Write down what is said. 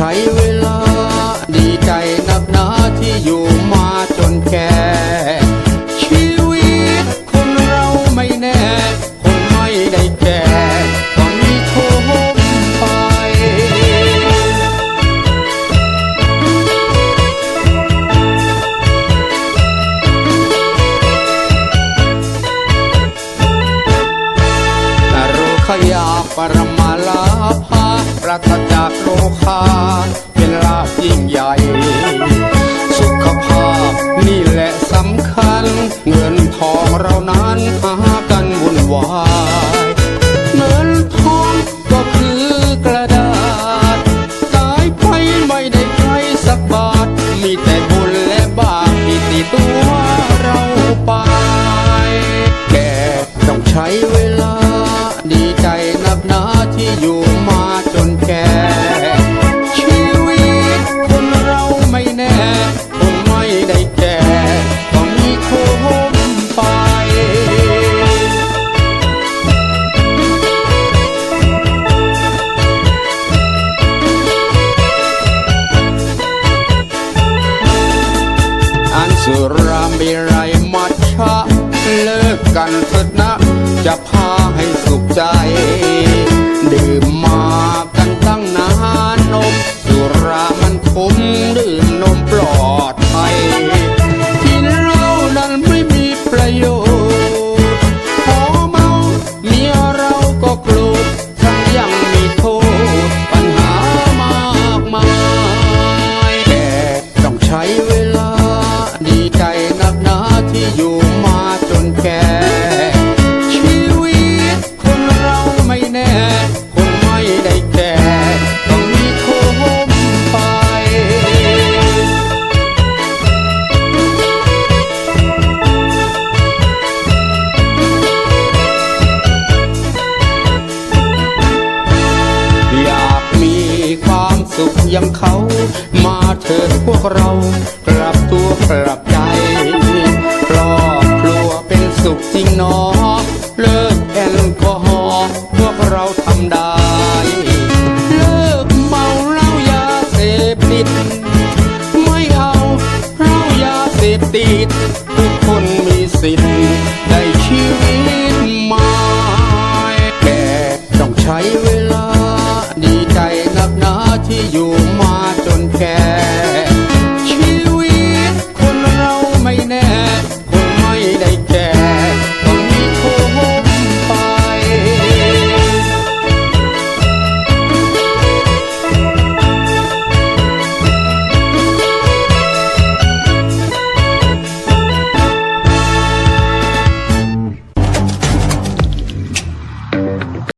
ใช้เวลาดีใจนับหนาที่อยู่มาจนแก่ชีวิตคนเราไม่แน่คงไม่ได้แก่ต้องมีโคมไป อโรคยาปรมาลาภา รัสจากโลคา เป็นลาบยิ่งใหญ่ สุรามีไรมัชชะเลิกกันสุดนะ จะพาให้สุขใจ ดื่มมากันตั้งนานนมสุรามันคุ้ม ยงเขา มาเถิดพวกเรากลับตัวกลับใจครอบครัวเป็นสุขจริงน้อง